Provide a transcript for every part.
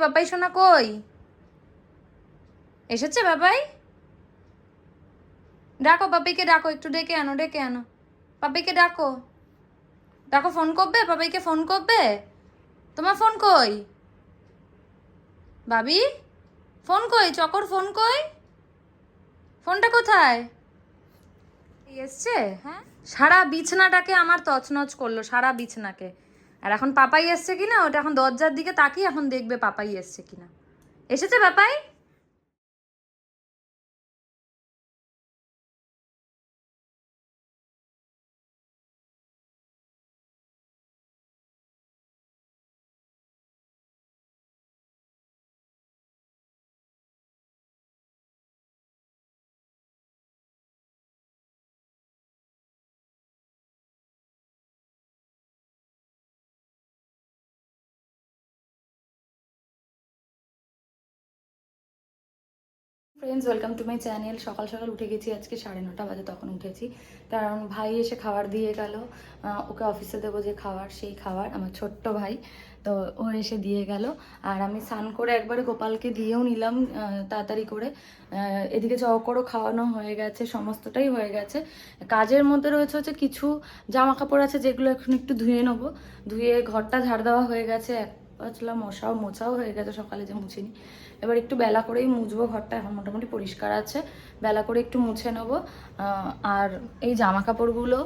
বাবাই সোনা কই? এসেছে বাবাই? ডাকো বাবাইকে ডাকো, একটু ডেকে আনো ডেকে আনো। বাবাইকে ডাকো। ডাকো ফোন করবে? বাবাইকে ফোন করবে? তোমার ফোন কই? বাবি? ফোন কই? চকর ফোন কই? ফোনটা কোথায়? এসছে? হ্যাঁ? সারা বিছনাটাকে আমার তছনছ করল, সারা বিছনাকে। আর এখন পাপাই এসছে কিনা? ওটা এখন দরজার দিকে তাকিয়ে এখন দেখবে পাপাই এসছে কিনা। এসেছে Papai? Friends welcome to my channel সকাল সকাল উঠে গেছি, আজকে সাড়ে নটা বাজে, তখন উঠেছি। কারণ ভাই এসে খাবার দিয়ে গেল। ওকে অফিসে দেবো যে খাবার, সেই খাবার, আমার ছোট্ট ভাই। তো ও এসে দিয়ে গেল। আর আমি স্নান করে একবারে গোপালকে দিয়েও নিলাম তাড়াতাড়ি করে। এদিকে চকরও খাওয়ানো হয়ে গেছে, সমস্তটাই হয়ে গেছে। কাজের মধ্যে রয়েছে হচ্ছে কিছু জামা কাপড় আছে, যেগুলো এখন একটু ধুয়ে নেব। ধুয়ে ঘরটা ঝাড় দেওয়া হয়ে গেছে, এক পাঁচলা মশাও মোছাও হয়ে গেছে, সকালে যে মুছিনি। এবার একটু বেলা করেই মুছবো, ঘরটা এখন মোটামুটি পরিষ্কার আছে। বেলা করে একটু মুছে নেব। আর এই জামা কাপড়গুলো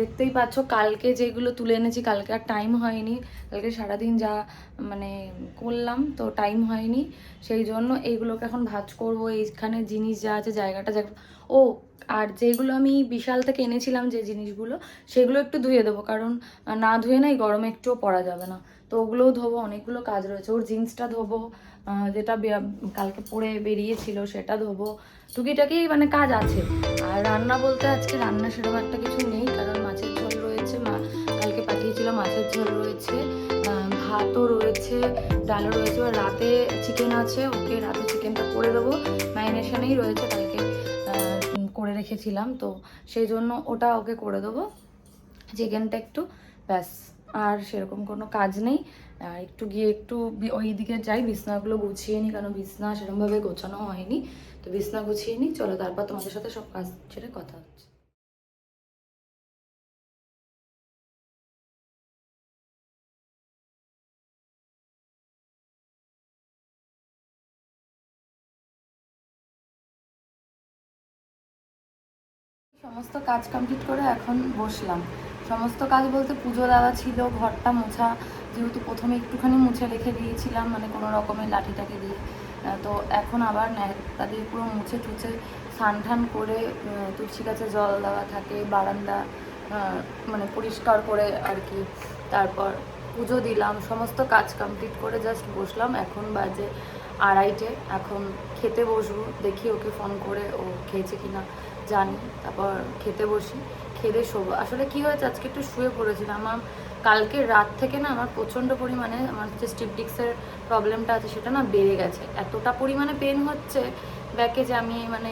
দেখতেই পাচ্ছ, কালকে যেগুলো তুলে এনেছি, কালকে আর টাইম হয়নি। কালকে সারাদিন যা মানে করলাম তো টাইম হয়নি। সেই জন্য এইগুলোকে এখন ভাজ করব, এইখানে জিনিস যা আছে, জায়গাটা জায়গা ও, আর যেগুলো আমি বিশাল থেকে এনেছিলাম যে জিনিসগুলো, সেগুলো একটু ধুয়ে দেবো। কারণ না ধুয়ে না এই গরমে একটুও পরা যাবে না। তো ওগুলোও ধোবো, অনেকগুলো কাজ রয়েছে। ওর জিন্সটা ধোবো যেটা কালকে পরে বেরিয়েছিল সেটা ধোবো। টুকিটাকি মানে কাজ আছে। আর রান্না বলতে আজকে রান্না সেরকম একটা কিছু নেই, কারণ মাছের ঝোল রয়েছে। মা কালকে পাঠিয়েছিল মাছের ঝোল রয়েছে ভাতও রয়েছে, ডালও রয়েছে। রাতে চিকেন আছে, ওকে রাতে চিকেনটা করে দেবো। ম্যারিনেশনেই রয়েছে কালকে করে রেখেছিলাম। তো সেই জন্য ওটা ওকে করে দেবো। চিকেনটা একটু, ব্যাস। আর সেরকম কোনো কাজ নেই। একটু গিয়ে একটু ওই দিকে যাই, বিছনাগুলো গুছিয়ে নিই, কারণ বিছনা সেরকমভাবে গোছানো হয়নি। তো বিছনা গুছিয়ে নিই, চলো তারপর তোমাদের সাথে সব কাজ ছেড়ে কথা হচ্ছে। সমস্ত কাজ কমপ্লিট করে এখন বসলাম। সমস্ত কাজ বলতে পুজো দেওয়া ছিল, ঘরটা মোছা, যেহেতু প্রথমে একটুখানি মুছে রেখে দিয়েছিলাম মানে কোনো রকমের লাঠিটাকে দিয়ে। তো এখন আবার দিয়ে পুরো মুছে টুছে স্নান টান করে তুলসী গাছে জল দেওয়া থাকে, বারান্দা মানে পরিষ্কার করে আর কি। তারপর পুজো দিলাম, সমস্ত কাজ কমপ্লিট করে জাস্ট বসলাম। এখন বাজে আড়াইটে, এখন খেতে বসবো, দেখি ওকে ফোন করে ও খেয়েছে কিনা, জানি। তারপর খেতে বসি। খেতে শোবো। আসলে কি হয়েছে, আজকে একটু শুয়ে পড়েছিলাম। আমার কালকে রাত থেকে না আমার প্রচণ্ড পরিমাণে আমার যে স্টিপডিক্সের প্রবলেমটা আছে, সেটা না বেড়ে গেছে। এতটা পরিমাণে পেন হচ্ছে, ব্যাকে যে আমি মানে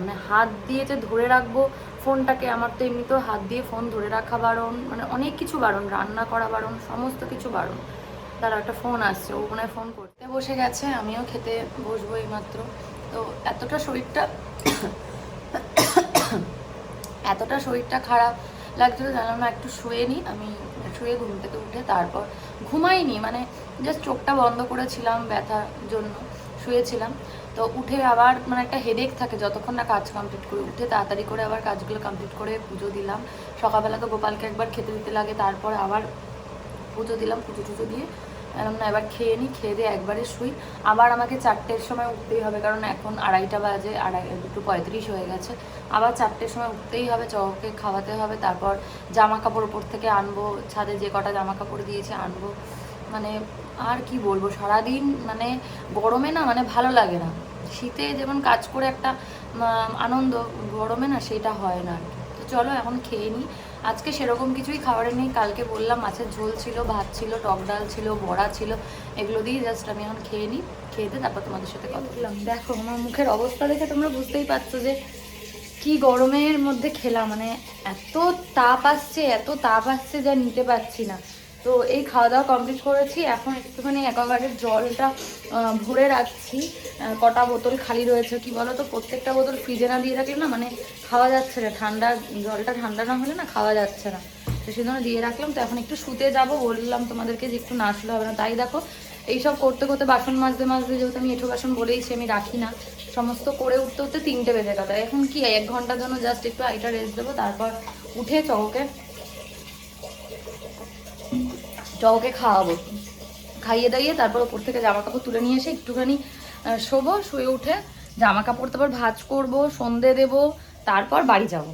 মানে হাত দিয়ে যে ধরে রাখব ফোনটাকে, আমার তো এমনিতেও হাত দিয়ে ফোন ধরে রাখা বারণ মানে অনেক কিছু বারণ, রান্না করা বারণ, সমস্ত কিছু বারণ। তার একটা ফোন আসছে, ও মনে ফোন করতে বসে গেছে, আমিও খেতে বসবো এইমাত্র। তো এতটা শরীরটা এতটা শরীরটা খারাপ লাগছিল জানলাম না একটু শুয়ে নিই, আমি শুয়ে ঘুম থেকে উঠে তারপর ঘুমাইনি মানে জাস্ট চোখটা বন্ধ করেছিলাম ব্যথার জন্য, শুয়েছিলাম। তো উঠে আবার মানে একটা হেডেক থাকে, যতক্ষণ না কাজ কমপ্লিট করি, উঠে তাড়াতাড়ি করে আবার কাজগুলো কমপ্লিট করে পুজো দিলাম। সকালবেলা তো গোপালকে একবার খেতে দিতে লাগে, তারপর আবার পুজো দিলাম, পুজো টুজো দিয়ে না এবার খেয়ে নিই, খেয়ে দিয়ে একবারে শুই। আবার আমাকে চারটের সময় উঠতেই হবে, কারণ এখন আড়াইটা বাজে, আড়াই, দুটো পঁয়ত্রিশ হয়ে গেছে। আবার চারটের সময় উঠতেই হবে চকে খাওয়াতে হবে, তারপর জামা কাপড় ওপর থেকে আনব, ছাদে যে কটা জামা কাপড় দিয়েছে আনব। মানে আর কি বলব, সারাদিন মানে গরমে না মানে ভালো লাগে না। শীতে যেমন কাজ করে একটা আনন্দ, গরমে না সেটা হয় না আর। তো চলো এখন খেয়ে নিই। আজকে সেরকম কিছুই খাবারে নেই। কালকে বললাম মাছের ঝোল ছিল, ভাত ছিল, টক ডাল ছিল, বড়া ছিল, এগুলো দিয়ে জাস্ট আমি এখন খেয়ে নিই খেয়ে দিয়ে তারপর তোমাদের সাথে কথা বললাম দেখো, আমার মুখের অবস্থা দেখে তোমরা বুঝতেই পারছ যে কি গরমের মধ্যে খেলাম মানে এত তাপ আসছে, এত তাপ আসছে যা নিতে পারছি না। তো এই খাওয়া দাওয়া কমপ্লিট করেছি। এখন একটুখানি অ্যাকোয়াগার্ডের জলটা ভরে রাখছি। কটা বোতল খালি রয়েছে। কি বলো তো প্রত্যেকটা বোতল ফ্রিজে না দিয়ে রাখলে না মানে খাওয়া যাচ্ছে না। ঠান্ডা, জলটা ঠান্ডা না হলে না খাওয়া যাচ্ছে না। তো সেই জন্য দিয়ে রাখলাম। তো এখন একটু শুতে যাব। বললাম তোমাদেরকে যে একটু না শুলে হবে না। তাই দেখো, এইসব করতে করতে বাসন মাজতে মাজতে যেহেতু আমি এঁঠো বাসন বলেইছি, আমি রাখি না। সমস্ত করে উঠতে উঠতে তিনটে বেজে গেল। এখন কি, এক ঘণ্টার জন্য জাস্ট একটু আইটা রেস্ট দেবো, তারপর উঠে চৌকে চৌকে খাওয়াবো। খাইয়ে দাইয়ে তারপর ওপর থেকে জামা কাপড় তুলে নিয়ে এসে একটুখানি শোবো, শুয়ে উঠে জামা কাপড় তারপর ভাজ করব, সন্ধে দেব, তারপর বাড়ি যাব।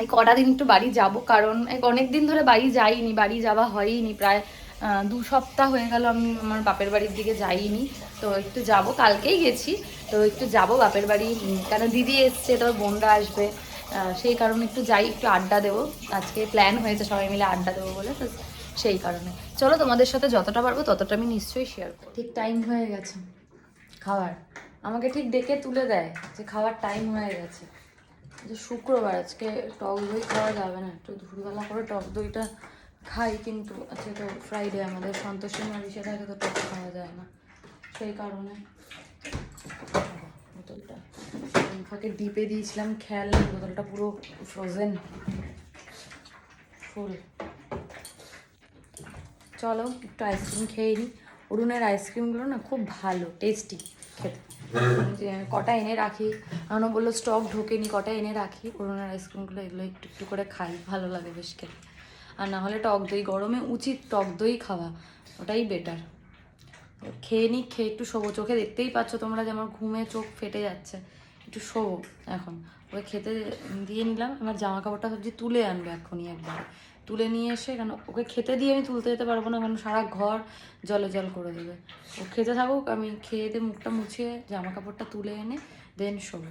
এই কটা দিন একটু বাড়ি যাব কারণ এই অনেক দিন ধরে বাড়ি যাইনি, বাড়ি যাওয়া হয়ইনি, প্রায় দু সপ্তাহ হয়ে গেল আমি আমার বাপের বাড়ির দিকে যাইনি। তো একটু যাব, কালকেই গেছি। তো একটু যাব বাপের বাড়ি কেন দিদি এসছে তোর বোনরা আসবে সেই কারণে একটু যাই, একটু আড্ডা দেবো। আজকে প্ল্যান হয়েছে সবাই মিলে আড্ডা দেবো বলে, তো সেই কারণে। চলো তোমাদের সাথে যতটা পারব ততটা আমি নিশ্চয়ই শেয়ার করব। ঠিক টাইম হয়ে গেছে। খাবার। আমাকে ঠিক ডেকে তুলে দেয় যে খাবার টাইম হয়ে গেছে। যে শুক্রবার, আজকে টক দই খাওয়া যাবে না। একটু দুপুরবেলা করে টক দইটা খাই কিন্তু আজকে তো ফ্রাইডে আমাদের সন্তোষী মারি সেটা তো টক খাওয়া যায় না। সেই কারণে বোতলটা ফাঁকে ডিপে দিয়েছিলাম, খেয়াল বোতলটা পুরো ফ্রোজেন ফুল চলো একটু আইসক্রিম খেয়ে নিই অরুণের আইসক্রিমগুলো না খুব ভালো টেস্টি খেতে। কটা এনে রাখি আনো বলল স্টক ঢোকে ঢোকেনি, কটা এনে রাখি। অরুণের আইসক্রিমগুলো এগুলো একটু একটু করে খাই, ভালো লাগে বেশ খেতে। আর না হলে টক দই, গরমে উচিত টক দই খাওয়া, ওটাই বেটার খেয়ে নিই খেয়ে একটু শোবো। চোখে দেখতেই পাচ্ছ তোমরা যে আমার ঘুমে চোখ ফেটে যাচ্ছে। একটু শোবো এখন। ওই খেতে দিয়ে নিলাম। আমার জামা কাপড়টা ভাবছি তুলে আনবে এখনই একবার। তুলে নিয়ে এসে কেন? ওকে খেতে দিয়ে আমি তুলতে যেতে পারব না, কারণ সারা ঘর জলে জল করে দেবে। ও খেতে থাকুক, আমি খেয়ে দিয়ে মুখটা মুছিয়ে জামা কাপড়টা তুলে এনে দেন শোবো।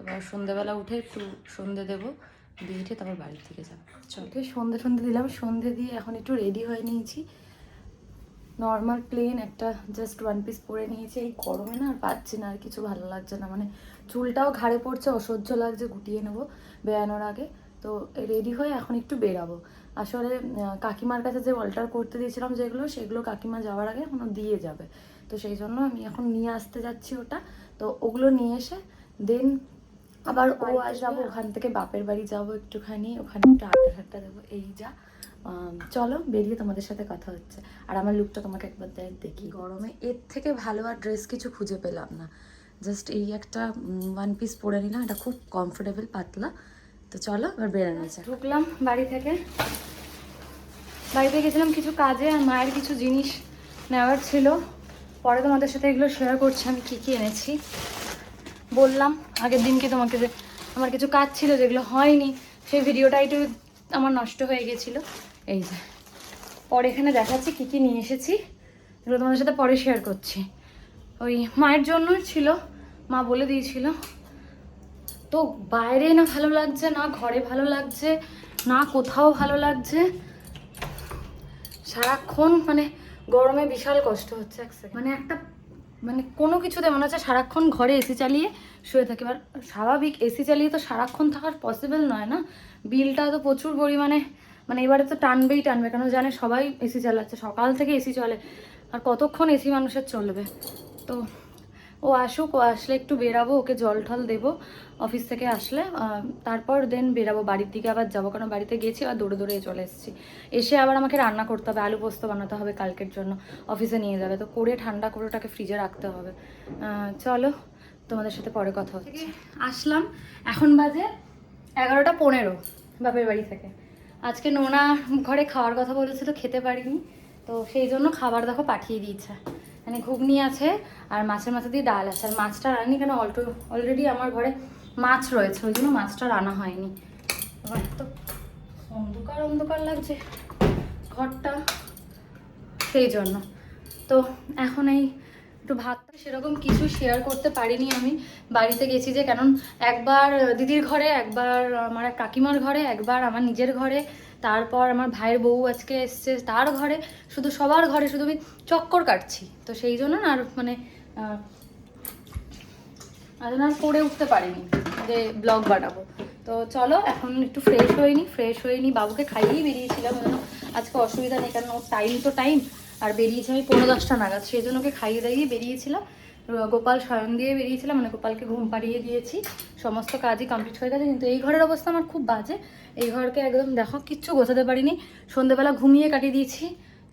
এবার সন্ধেবেলা উঠে একটু সন্ধে দেবো, দিয়ে উঠে তারপর বাড়ির থেকে যাব। চল। উঠে সন্ধে সন্ধে দিলাম, সন্ধে দিয়ে এখন একটু রেডি হয়ে নিয়েছি। নর্মাল প্লেন একটা জাস্ট ওয়ান পিস পরে নিয়েছি। এই গরমে না আর পাচ্ছি না, আর কিছু ভালো লাগছে না। মানে চুলটাও ঘাড়ে পড়ছে, অসহ্য লাগছে, গুটিয়ে নেব বেরানোর আগে। তো রেডি হয়ে এখন একটু বেরাবো। আসলে কাকিমার কাছে যে অল্টার করতে দিয়েছিলাম যেগুলো সেগুলো কাকিমা যাওয়ার আগে এখনও দিয়ে যাবে। তো সেই জন্য আমি এখন নিয়ে আসতে যাচ্ছি ওটা। তো ওগুলো নিয়ে এসে দেন আবার ও আজ যাব। ওখান থেকে বাপের বাড়ি যাব একটুখানি। ওখানে একটু আড্ডা ঠাট্টা দেবো। এই যা। চলো বেরিয়ে তোমাদের সাথে কথা হচ্ছে। আর আমার লুকটা তোমাকে একবার দেখ দেখি। গরমে এর থেকে ভালো আর ড্রেস কিছু খুঁজে পেলাম না। জাস্ট এই একটা ওয়ান পিস পরে নিলাম। এটা খুব কমফোর্টেবল পাতলা। তো চলো, এবার বেরোনো যাক। ঢুকলাম বাড়ি থেকে। বাড়িতে গেছিলাম কিছু কাজে আর মায়ের কিছু জিনিস নেওয়ার ছিল। পরে তোমাদের সাথে এগুলো শেয়ার করছি, আমি কী কী এনেছি। বললাম আগের দিনকে তোমাকে যে আমার কিছু কাজ ছিল যেগুলো হয়নি, সেই ভিডিওটা একটু আমার নষ্ট হয়ে গেছিল। এই যে, পরে এখানে দেখাচ্ছি কী কী নিয়ে এসেছি, এগুলো তোমাদের সাথে পরে শেয়ার করছি। ওই মায়ের জন্য ছিল, মা বলে দিয়েছিল। তো বাইরে না ভালো লাগছে, না ঘরে ভালো লাগছে, না কোথাও ভালো লাগছে। সারাক্ষণ মানে গরমে বিশাল কষ্ট হচ্ছে এক মানে একটা মানে কোনো কিছুতে মনে হচ্ছে সারাক্ষণ ঘরে এসি চালিয়ে শুয়ে থাকি। এবার স্বাভাবিক এসি চালিয়ে তো সারাক্ষণ থাকার পসিবল নয় না? বিলটা তো প্রচুর পরিমাণে মানে এবারে তো টানবেই টানবে, কেন জানে সবাই এসি চালাচ্ছে, সকাল থেকে এসি চলে, আর কতক্ষণ এসি মানুষের চলবে? তো ও আসুক, ও আসলে একটু বেরাবো, ওকে জল টল দেবো অফিস থেকে আসলে। তারপর দেন বেরাবো, বাড়ির দিকে আবার যাব, কারণ বাড়িতে গেছি আর দৌড়ে দৌড়ে চলে এসেছি। এসে আবার আমাকে রান্না করতে হবে, আলু পোস্ত বানাতে হবে কালকের জন্য, অফিসে নিয়ে যাবে। তো করে ঠান্ডা করে ওটাকে ফ্রিজে রাখতে হবে। চলো, তোমাদের সাথে পরে কথা হচ্ছে। আসলাম, এখন বাজে এগারোটা পনেরো, বাপের বাড়ি থেকে। আজকে নোনা ঘরে খাওয়ার কথা বলেছিল, খেতে পারিনি। তো সেই জন্য খাবার দেখো পাঠিয়ে দিয়েছে। মানে ঘুগনি আছে আর মাছের মাথা দিয়ে ডাল আছে। আর মাছটা রানি কেন? অল্টো অলরেডি আমার ঘরে মাছ রয়েছে, ওই জন্য মাছটা রানা হয়নি। এবার তো অন্ধকার অন্ধকার লাগছে ঘরটা সেই জন্য। তো এখন এই একটু ভাতটা সেরকম কিছু শেয়ার করতে পারিনি আমি। বাড়িতে গেছি যে, কারণ একবার দিদির ঘরে, একবার আমার কাকিমার ঘরে, একবার আমার নিজের ঘরে তারপর আমার ভাইয়ের বউ আজকে এসছে তার ঘরে, শুধু সবার ঘরে, শুধু আমি চক্কর কাটছি। তো সেই জন্য না আর মানে আর করে উঠতে পারিনি যে ব্লগ বানাবো। তো চলো, এখন একটু ফ্রেশ হয়ে ফ্রেশ হয়ে বাবুকে খাইয়েই বেরিয়েছিলাম আজকে অসুবিধা নেই, কারণ ওর টাইম তো টাইম আর বেরিয়েছি আমি পনেরো দশটা নাগাদ, সেই জন্য ওকে খাইয়ে দাইয়ে বেরিয়েছিলাম। গোপাল শয়ন দিয়ে বেরিয়েছিলাম মানে গোপালকে ঘুম পাড়িয়ে দিয়েছি। সমস্ত কাজই কমপ্লিট হয়ে গেছে, কিন্তু এই ঘরের অবস্থা আমার খুব বাজে। এই ঘরকে একদম দেখো, কিচ্ছু গোছাতে পারিনি। সন্ধেবেলা ঘুমিয়ে কাটিয়ে দিয়েছি।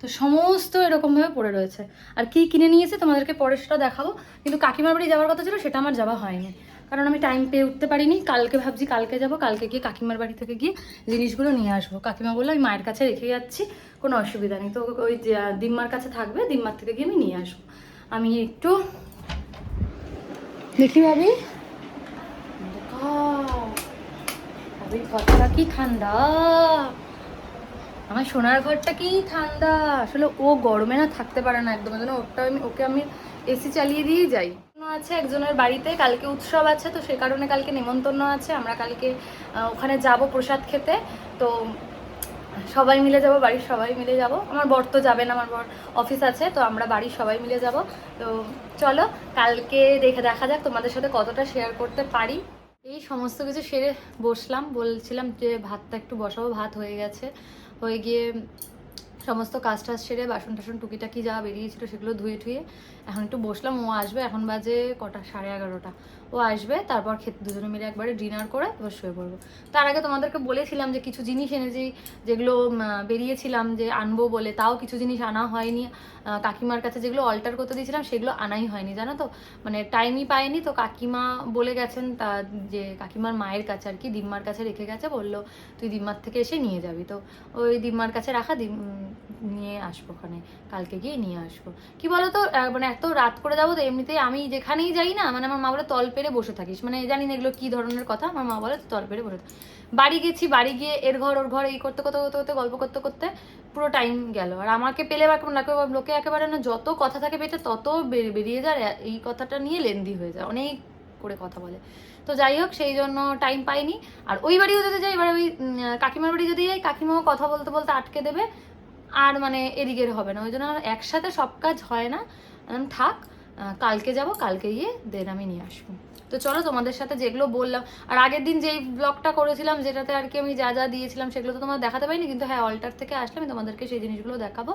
তো সমস্ত এরকমভাবে পড়ে রয়েছে। আর কি কিনে নিয়েছে তোমাদেরকে পরে সেটা দেখাবো। কিন্তু কাকিমার বাড়ি যাওয়ার কথা ছিল, সেটা আমার যাওয়া হয়নি। কারণ আমি টাইম পেয়ে উঠতে পারিনি। কালকে ভাবছি কালকে যাব, কালকে গিয়ে কাকিমার বাড়ি থেকে গিয়ে জিনিসগুলো নিয়ে আসব। কাকিমা বলল, আমি মায়ের কাছে রেখে যাচ্ছি, কোনো অসুবিধা নেই। তো ওই দিম্মার কাছে থাকবে, দিম্মার থেকে গিয়ে আমি নিয়ে আসব। আমি একটু দেখি ভাবি? ঘরটা কি ঠান্ডা? আমার সোনার ঘরটা কি ঠান্ডা? আসলে ও গরমে না থাকতে পারে না একদম যেন ওটা আমি, ওকে আমি এসি চালিয়ে দিয়ে যাই। আছে একজনের বাড়িতে, কালকে উৎসব আছে, তো সে কারণে কালকে নেমন্তন্ন আছে। আমরা কালকে ওখানে যাব প্রসাদ খেতে। তো সবাই মিলে যাব, বাড়ির সবাই মিলে যাব। আমার বর তো যাবে না, আমার বর অফিস আছে, তো আমরা বাড়ির সবাই মিলে যাব। তো চলো, কালকে দেখে দেখা যাক তোমাদের সাথে কতটা শেয়ার করতে পারি। এই সমস্ত কিছু সেরে বসলাম, বলছিলাম যে ভাতটা একটু বসাবো, ভাত হয়ে গেছে। হয়ে গিয়ে সমস্ত কাজ টাজ সেরে বাসন টাসন টুকিটাকি যা বেরিয়েছিল সেগুলো ধুয়ে টুয়ে এখন একটু বসলাম, ও আসবে, এখন বাজে কটা, সাড়ে এগারোটা। ও আসবে, তারপর খেতে, দুজনে মিলে একবারে ডিনার করে এবার শুয়ে পড়ব। তার আগে তোমাদেরকে বলেছিলাম যে কিছু জিনিস এনেছি, যেগুলো বেরিয়েছিলাম যে আনব বলে, তাও কিছু জিনিস আনা হয়নি। কাকিমার কাছে যেগুলো অল্টার করতে দিয়েছিলাম, সেগুলো আনাই হয়নি, জানো তো? মানে টাইমই পাইনি তো কাকিমা বলে গেছেন, তা যে কাকিমার মায়ের কাছে আর কি, দিম্মার কাছে রেখে গেছে, বলল, তুই দিম্মার থেকে এসে নিয়ে যাবি। তো ওই দিম্মার কাছে রাখা নিয়ে আসব ওখানে, কালকে গিয়ে নিয়ে আসব। কি বলতো? মানে এত রাত করে যাব তো এমনিতেই আমি যেখানেই যাই না মানে আমার মা বলে তল পেরে বসে থাকিস। মানে জানি না এগুলো কি ধরনের কথা, আমার মা বলে তল পেরে বসে বাড়ি গেছি, বাড়ি গিয়ে এর ঘর, ওর ঘর এই করতে করতে করতে করতে, গল্প করতে করতে পুরো টাইম গেল। আর আমাকে পেলে বা লোকে একেবারে না যত কথা থাকে পেটে তত বেরিয়ে যায় এই কথাটা নিয়ে লেন্দি হয়ে যায়, অনেক করে কথা বলে। তো যাই হোক, সেই জন্য টাইম পাইনি। আর ওই বাড়িও যদি যাই, এবার ওই কাকিমার বাড়ি যদি যাই, কাকিমাও কথা বলতে বলতে আটকে দেবে। আর মানে এদিকের হবে না। ওই জন্য একসাথে সব কাজ হয় না। থাক কালকে যাব, কালকে গিয়ে দেন আমি নিয়ে আসব। তো চলো তোমাদের সাথে যেগুলো বললাম, আর আগের দিন যেই ব্লগটা করেছিলাম, যেটাতে আর কি আমি যা যা দিয়েছিলাম সেগুলো তো তোমার দেখাতে পারিনি, কিন্তু হ্যাঁ অল্টার থেকে আসলে আমি তোমাদেরকে সেই জিনিসগুলো দেখাবো,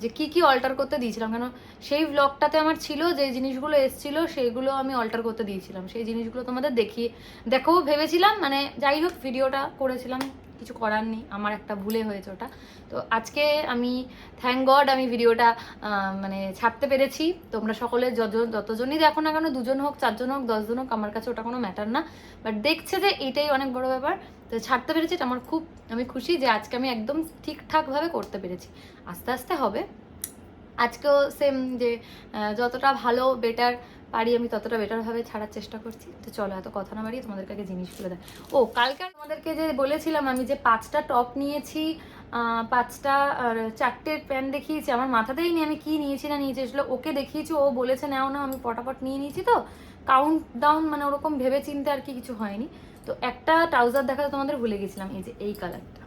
যে কি কি অল্টার করতে দিয়েছিলাম। কেন সেই ব্লগটাতে আমার ছিল, যে জিনিসগুলো এসছিল সেইগুলো আমি অল্টার করতে দিয়েছিলাম। সেই জিনিসগুলো তোমাদের দেখিয়ে, দেখো, ভেবেছিলাম মানে যাই হোক ভিডিওটা করেছিলাম। কিছু করার নেই, আমার একটা ভুলে হয়েছে ওটা। তো আজকে আমি থ্যাংক গড আমি ভিডিওটা মানে ছাড়তে পেরেছি। তোমরা সকলে যত- যতজনই দেখো না কেন, দুজন হোক, চারজন হোক, দশজন হোক, আমার কাছে ওটা কোনো ম্যাটার না। বাট দেখছে যে এটাই অনেক বড় ব্যাপার, তো ছাড়তে পেরেছি, এটা আমার খুব, আমি খুশি যে আজকে আমি একদম ঠিকঠাকভাবে করতে পেরেছি। আস্তে আস্তে হবে। আজকেও সেম যে যতটা ভালো বেটার পারি, আমি ততটা বেটারভাবে ছাড়ার চেষ্টা করছি। তো চলো, এত কথা না বাড়িয়ে তোমাদেরকে আগে জিনিসগুলো দেয় ও, কালকে তোমাদেরকে যে বলেছিলাম, আমি যে পাঁচটা টপ নিয়েছি পাঁচটা চারটে প্যান্ট দেখিয়েছি, আমার মাথাতেই নেই আমি কি নিয়েছি না নিয়েছি, আসলে ওকে দেখিয়েছি, ও বলেছে নাও না আমি পটাপট নিয়ে নিয়েছি তো। কাউন্ট ডাউন মানে ওরকম ভেবে চিন্তে আর কি কিছু হয়নি। তো একটা ট্রাউজার দেখাতে তোমাদের ভুলে গেছিলাম, এই যে এই কালারটা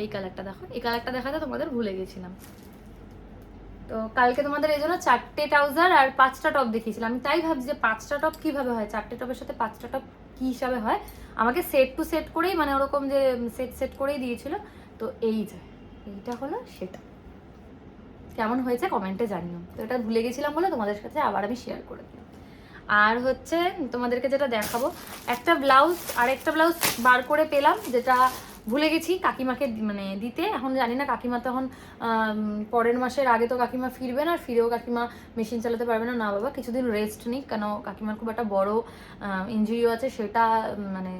এই কালারটা দেখো, এই কালারটা দেখাতে তোমাদের ভুলে গেছিলাম। তো কালকে তোমাদের এই জন্য চারটে ট্রাউজার আর পাঁচটা টপ দেখিয়েছিলাম। আমি তাই ভাবছি যে পাঁচটা টপ কীভাবে হয়? চারটে টপের সাথে পাঁচটা টপ কি হিসাবে হয়? আমাকে সেট টু সেট করেই মানে ওরকম যে সেট সেট করেই দিয়েছিল। তো এই যে, এইটা হলো সেটা। কেমন হয়েছে কমেন্টে জানিও। তো এটা ভুলে গেছিলাম বলে তোমাদের সাথে আবার আমি শেয়ার করে দিলাম। আর হচ্ছে তোমাদেরকে যেটা দেখাবো, একটা ব্লাউজ আর একটা ব্লাউজ বার করে পেলাম, যেটা ভুলে গেছি কাকিমাকে মানে দিতে। এখন জানি না, কাকিমা তখন পরের মাসের আগে তো কাকিমা ফিরবে না ফিরেও কাকিমা মেশিন চালাতে পারবে না। না বাবা, কিছুদিন রেস্ট নিক, কেন কাকিমার খুব একটা বড় ইঞ্জুরিও আছে, সেটা মানে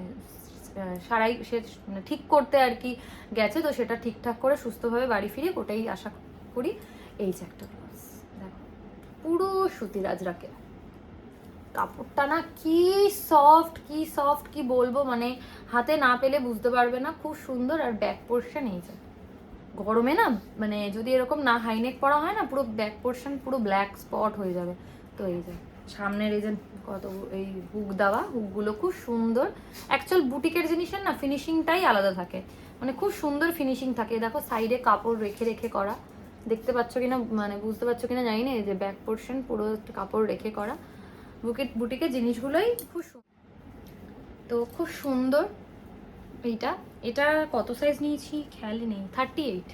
সারাই, সে মানে ঠিক করতে আর কি গেছে, তো সেটা ঠিকঠাক করে সুস্থভাবে বাড়ি ফিরে ওটাই আশা করি। এই যে একটা দেখো, পুরো সুতির আজরাকে। কাপড়টা না কি সফট কি সফট কি বলব? মানে হাতে না পেলে বুঝতে পারবে না। খুব সুন্দর আর ব্যাক পোর্শন এই যে। গরমে না মানে যদি এরকম না হাইনেক পরা হয় না, পুরো ব্যাক পোর্শন পুরো ব্ল্যাক স্পট হয়ে যাবে। তো এই যে, সামনের এই যে কত এই হুক দেওয়া হুকগুলো খুব সুন্দর। অ্যাকচুয়াল বুটিকের জিনিসের না ফিনিশিংটাই আলাদা থাকে। মানে খুব সুন্দর ফিনিশিং থাকে। দেখো সাইডে কাপড় রেখে রেখে করা। দেখতে পাচ্ছ কিনা মানে বুঝতে পারছ কিনা, জানি না, এই যে ব্যাক পোর্শন পুরো কাপড় রেখে করা। বুকেট বুটিকের জিনিসগুলোই খুব তো খুব সুন্দর এইটা। এটা কত সাইজ নিয়েছি? খেয়ালই নেই। থার্টি এইট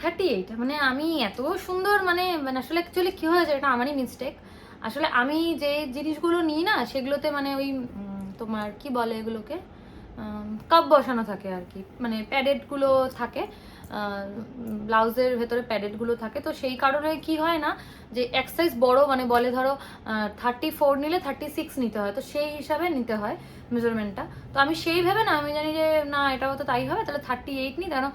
থার্টি এইট মানে আমি এত সুন্দর মানে মানে আসলে অ্যাকচুয়ালি কী হয়েছে এটা আমারই মিস্টেক আসলে আমি যে জিনিসগুলো নিই না সেগুলোতে মানে ওই তোমার কি বলে এগুলোকে? কাপ বসানো থাকে আর কি। মানে প্যাডেডগুলো থাকে। ব্লাউজের ভেতরে প্যাডেটগুলো থাকে। তো সেই কারণে কি হয় না, যে এক্সাইজ বড় মানে বলে ধরো থার্টি ফোর নিলে থার্টি সিক্স নিতে হয়। তো সেই হিসাবে নিতে হয়। মেজারমেন্টটা তো আমি সেই ভেবে না, আমি জানি যে, না এটাও তো তাই হবে, তাহলে থার্টি এইট নিই কেন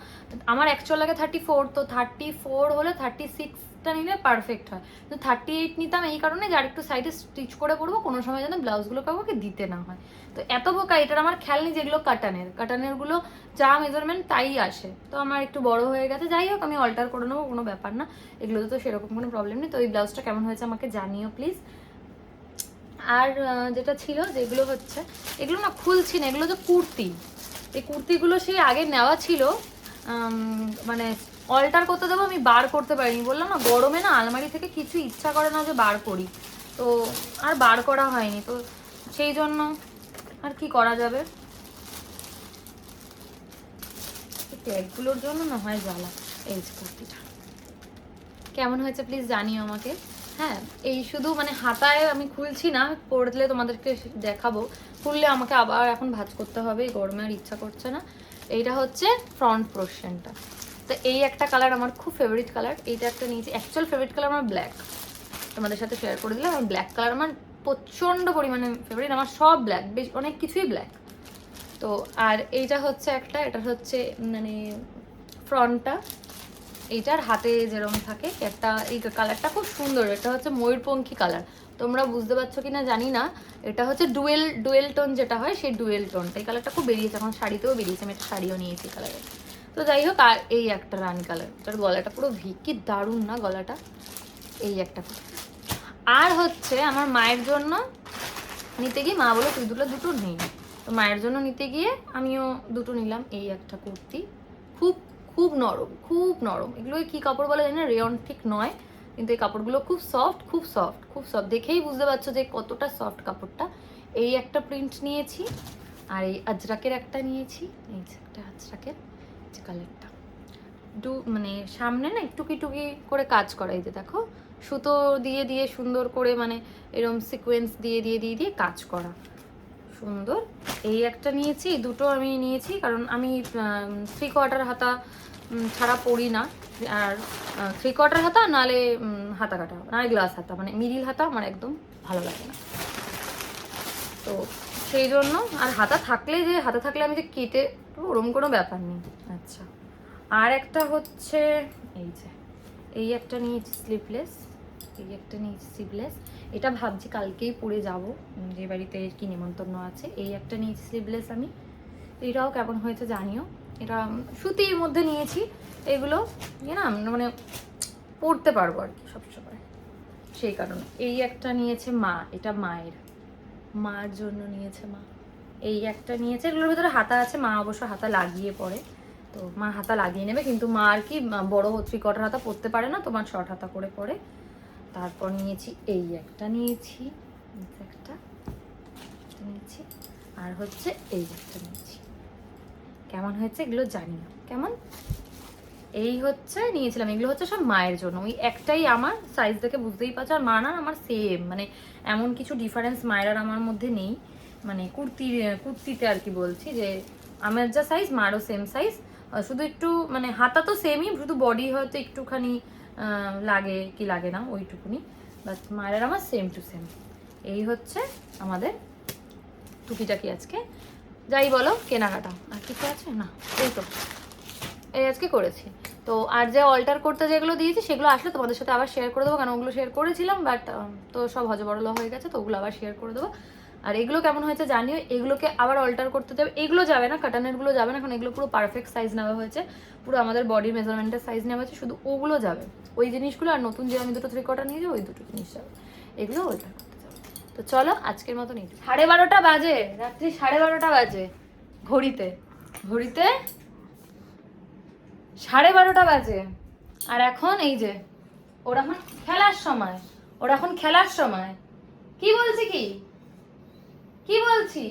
আমার অ্যাকচুয়াল লাগে থার্টি ফোর তো থার্টি ফোর হলে থার্টি সিক্সটা নিলে পারফেক্ট হয়। তো থার্টি এইট নিতাম এই কারণে যে আরেকটু সাইডে স্টিচ করে পড়ব কোনো সময় যেন ব্লাউজগুলো কাউকে দিতে না হয়। তো এত বোকা, এটার আমার খেয়াল নেই যেগুলো কাটানের কাটানেরগুলো যা মেজারমেন্ট তাই আসে। তো আমার একটু বড় হয়ে গেছে, যাই হোক, আমি অল্টার করে নেব, কোনো ব্যাপার না। এগুলোতে তো সেরকম কোনো প্রবলেম নেই। তো এই ব্লাউজটা কেমন হয়েছে আমাকে জানিও প্লিজ আর যেটা ছিল যেগুলো হচ্ছে, এগুলো না খুলছি না, এগুলো তো কুর্তি। এই কুর্তিগুলো সেই আগে নেওয়া ছিল মানে অল্টার করতে দেবো, আমি বার করতে পারিনি। বললাম না, গরমে না আলমারি থেকে কিছু ইচ্ছা করে না যে বার করি। তো আর বার করা হয়নি। তো সেই জন্য আর কি করা যাবে? ট্যাগগুলোর জন্য না হয় জ্বালা, এই কুর্তিটা। কেমন হয়েছে প্লিজ জানিও আমাকে। হ্যাঁ এই শুধু মানে হাতায় আমি খুলছি না পড়লে তোমাদেরকে দেখাবো। খুললে আমাকে আবার এখন ভাজ করতে হবে গরমে আর ইচ্ছা করছে না। এইটা হচ্ছে ফ্রন্ট পোর্শনটা তো এই একটা কালার আমার খুব ফেভারিট কালার এইটা একটা নিয়েছি। অ্যাকচুয়াল ফেভারিট কালার আমার ব্ল্যাক তোমাদের সাথে শেয়ার করে দিলাম, আমার ব্ল্যাক কালার আমার প্রচণ্ড পরিমাণে ফেভারিট আমার সব ব্ল্যাক বেশ অনেক কিছুই ব্ল্যাক তো আর এইটা হচ্ছে একটা, এটা হচ্ছে মানে ফ্রন্টটা এইটার হাতে যেরকম থাকে, একটা এই কালারটা খুব সুন্দর, এটা হচ্ছে ময়ূরপঙ্খী কালার তোমরা বুঝতে পারছ কি না জানি না, এটা হচ্ছে ডুয়েল ডুয়েল টোন যেটা হয়, সেই ডুয়েল টোনটা এই কালারটা খুব বেরিয়েছে, এখন শাড়িতেও বেরিয়েছে, আমি একটা শাড়িও নিয়েছি কালারের তো যাই হোক, আর এই একটা রানি কালার তার গলাটা পুরো ভি, কি দারুণ না গলাটা? এই একটা আর হচ্ছে আমার মায়ের জন্য নিতে গিয়ে মা বলো তুই দুটো দুটো নেই তো মায়ের জন্য নিতে গিয়ে আমিও দুটো নিলাম, এই একটা কুর্তি। খুব খুব নরম খুব নরম। এগুলো কি কাপড় বলে জানি না, রেয়ন ঠিক নয়, কিন্তু এই কাপড়গুলো খুব সফট খুব সফট খুব সফট দেখেই বুঝতে পারছ যে কতটা সফট কাপড়টা। এই একটা প্রিন্ট নিয়েছি, আর এই আজরাকের একটা নিয়েছি। এই যে একটা আজরাকের যে কালারটা দু মানে সামনে না টুকি টুকি করে কাজ করা, এই যে দেখো। সুতো দিয়ে দিয়ে সুন্দর করে মানে এরকম সিকোয়েন্স দিয়ে দিয়ে দিয়ে দিয়ে কাজ করা। সুন্দর। এই একটা নিয়েছি দুটো আমি নিয়েছি, কারণ আমি থ্রি কোয়ার্টার হাতা ছাড়া পরি না। আর থ্রি কোয়ার্টার হাতা, নালে হাতা কাটা নালে গ্লাস হাতা মানে মিডিল হাতা আমার একদম ভালো লাগে না। তো সেই জন্য, আর হাতা থাকলে যে, হাতা থাকলে আমি যে কেটে, ওরম কোনো ব্যাপার নেই। আচ্ছা আর একটা হচ্ছে, এই যে, এই একটা নিয়েছি স্লিভলেস এই একটা নিয়েছি স্লিভলেস এটা ভাবছি কালকেই পরে যাব। যে বাড়িতে কি নিমন্ত্রণ আছে, এই একটা নিয়েছি স্লিভলেস আমি। এটাও কেমন হয়েছে জানিও। এটা সুতির মধ্যে নিয়েছি। এগুলো ইয়ে না মানে পরতে পারব আর কি সবসময়। সেই কারণে। এই একটা নিয়েছে মা, এটা মায়ের। মার জন্য নিয়েছে মা। এই একটা নিয়েছে, এগুলোর ভিতরে হাতা আছে। মা অবশ্য হাতা লাগিয়ে পরে। তো মা হাতা লাগিয়ে নেবে, কিন্তু মা আর কি বড় থ্রি কটার হাতা পরতে পারে না তোমার শর্ট হাতা করে পরে। তারপর নিয়েছি, এই একটা নিয়েছি একটা নিয়েছি, আর হচ্ছে এই একটা নিয়েছি। কেমন হয়েছে এগুলো জানি না। কেমন? এই হচ্ছে নিয়েছিলাম, এগুলো হচ্ছে সব মায়ের জন্য। ওই একটাই আমার সাইজ দেখে বুঝতেই পারছ, আর মা না আমার সেম মানে এমন কিছু ডিফারেন্স মায়ের আর আমার মধ্যে নেই। মানে কুর্তি, কুর্তিতে আর কি বলছি যে, আমার যা সাইজ মারও সেম সাইজ শুধু একটু মানে হাতা তো সেমই শুধু বডি হয়তো একটুখানি লাগে কি লাগে না, ওইটুকুনি। বাট মায়ের আমার সেম টু সেম এই হচ্ছে আমাদের টুকিটাকি আজকে। যাই বলো, কেনাকাটা। আর কিছু আছে? না, এই তো। এই আজকে করেছি। তো আর যে অল্টার করতে যেগুলো দিয়েছি, সেগুলো আসলে তোমাদের সাথে আবার শেয়ার করে দেবো, কারণ ওগুলো শেয়ার করেছিলাম বাট তো সব হজবরল হয়ে গেছে, তো ওগুলো আবার শেয়ার করে দেবো। আর এগুলো কেমন হয়েছে জানিও, এগুলোকে আবার অল্টার করতে যাবে এগুলো যাবে না কাটানেরগুলো যাবে না, কারণ এগুলো পুরো পারফেক্ট সাইজ নেওয়া হয়েছে। পুরো আমাদের বডির মেজারমেন্টের সাইজ নেওয়া হয়েছে, শুধু ওগুলো যাবে। ওই জিনিসগুলো আর নতুন যে আমি দুটো থ্রি কটা নিয়ে যাব, ওই দুটো জিনিস যাবে। এগুলো অল্টার করতে যাবে তো চলো, আজকের মতো নিই সাড়ে বারোটা বাজে, রাত্রি সাড়ে বারোটা বাজে, ঘড়িতে। ঘড়িতে সাড়ে বারোটা বাজে। আর এখন এই যে, ওরা এখন খেলার সময়, ওরা এখন খেলার সময়। কি বলছি কি? কি বলছি?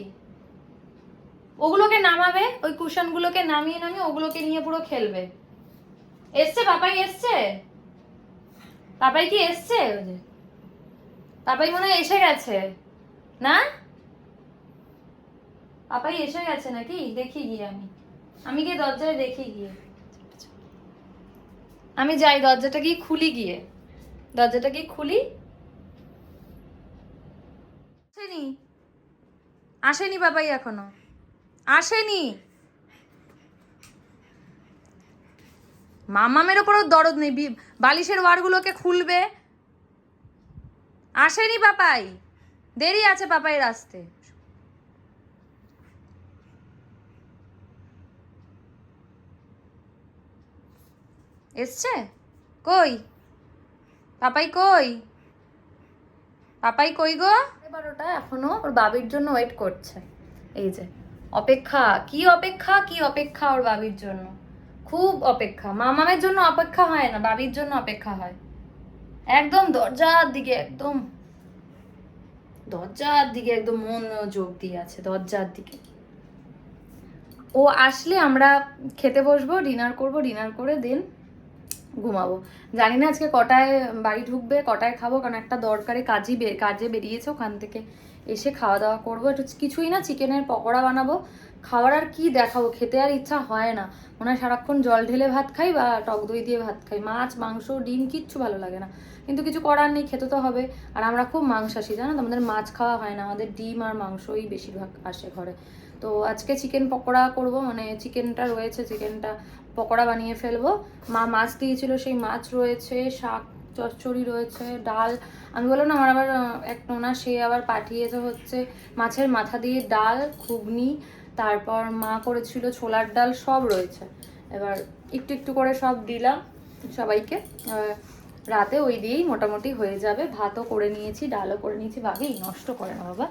ওগুলোকে নামাবে, ওই কুশনগুলোকে নামিয়ে নামিয়ে ওগুলোকে নিয়ে পুরো খেলবে। এসছে? পাপাই এসছে? পাপাই কি এসছে? পাপাই মনে হয় এসে গেছে। না? পাপাই এসে গেছে নাকি? দেখি গিয়ে আমি। আমি গিয়ে দরজায় দেখি গিয়ে। আমি যাই, দরজাটা কি খুলি গিয়ে। দরজাটা কি খুলি। আসেনি বাবাই এখনও। আসেনি। মামামের ওপরও দরদ নেই। বালিশের ওয়ারগুলোকে খুলবে। আসেনি পাপাই দেরি আছে পাপাইয়ের আসতে। এসছে? কই? পাপাই কই? পাপাই কই গো? বারোটা এখনও ওর বাবির জন্য ওয়েট করছে। এই যে, অপেক্ষা, কি অপেক্ষা? কি অপেক্ষা ওর বাবির জন্য? খুব অপেক্ষা। মামামের জন্য অপেক্ষা হয় না, বাবির জন্য অপেক্ষা হয়। একদম দরজার দিকে, একদম। দরজার দিকে একদম মন যোগ দিয়ে আছে, দরজার দিকে। ও আসলে আমরা খেতে বসবো ডিনার করব ডিনার করে দেন ঘুমাবো। জানি না আজকে কটায় বাড়ি ঢুকবে, কটায় খাব, কারণ একটা দরকারি কাজই কাজে বেরিয়েছে ওখান থেকে। এসে খাওয়া দাওয়া করব। একটু কিছুই না, চিকেনের পকোড়া বানাবো। খাওয়ার আর কি দেখাবো? খেতে আর ইচ্ছা হয় না। মনে হয় সারাক্ষণ জল ঢেলে ভাত খাই বা টক দই দিয়ে ভাত খাই। মাছ, মাংস, ডিম কিচ্ছু ভালো লাগে না। কিন্তু কিছু করার নেই, খেতে তো হবে। আর আমরা খুব মাংসাশী, জানো আমাদের মাছ খাওয়া হয় না। আমাদের ডিম আর মাংসই বেশিরভাগ আসে ঘরে। তো আজকে চিকেন পকোড়া করব। মানে চিকেনটা রয়েছে, চিকেনটা পকোড়া বানিয়ে ফেলব। মা মাছ দিয়েছিল, সেই মাছ রয়েছে, শাক, চচ্চড়ি রয়েছে, ডাল। আমি বললাম আমার আবার এক নোনা সে আবার পাঠিয়েছে হচ্ছে মাছের মাথা দিয়ে ডাল, ঘুগনি, তারপর মা করেছিল ছোলার ডাল, সব রয়েছে। এবার একটু একটু করে সব দিলাম সবাইকে। রাতে ওই দিয়েই মোটামুটি হয়ে যাবে। ভাতও করে নিয়েছি, ডালও করে নিয়েছি। ভাবি, নষ্ট করে না বাবা।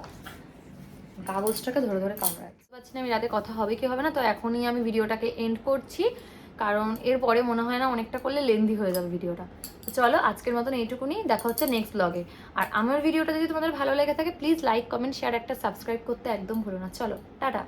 কাগজটাকে ধরে ধরে কামড়াচ্ছি। পাচ্ছি না আমি রাতে কথা হবে কি হবে না, তো এখনই আমি ভিডিওটাকে এন্ড করছি। কারণ এরপরে মনে হয় না অনেকটা করলে লেন্দি হয়ে যাবে ভিডিওটা চলো আজকের মতন এইটুকুনি, দেখা হচ্ছে নেক্সট ব্লগে আর আমার ভিডিওটা যদি তোমাদের ভালো লেগে থাকে প্লিজ লাইক কমেন্ট শেয়ার একটা সাবস্ক্রাইব করতে একদম ভুলো না। চলো, টাটা।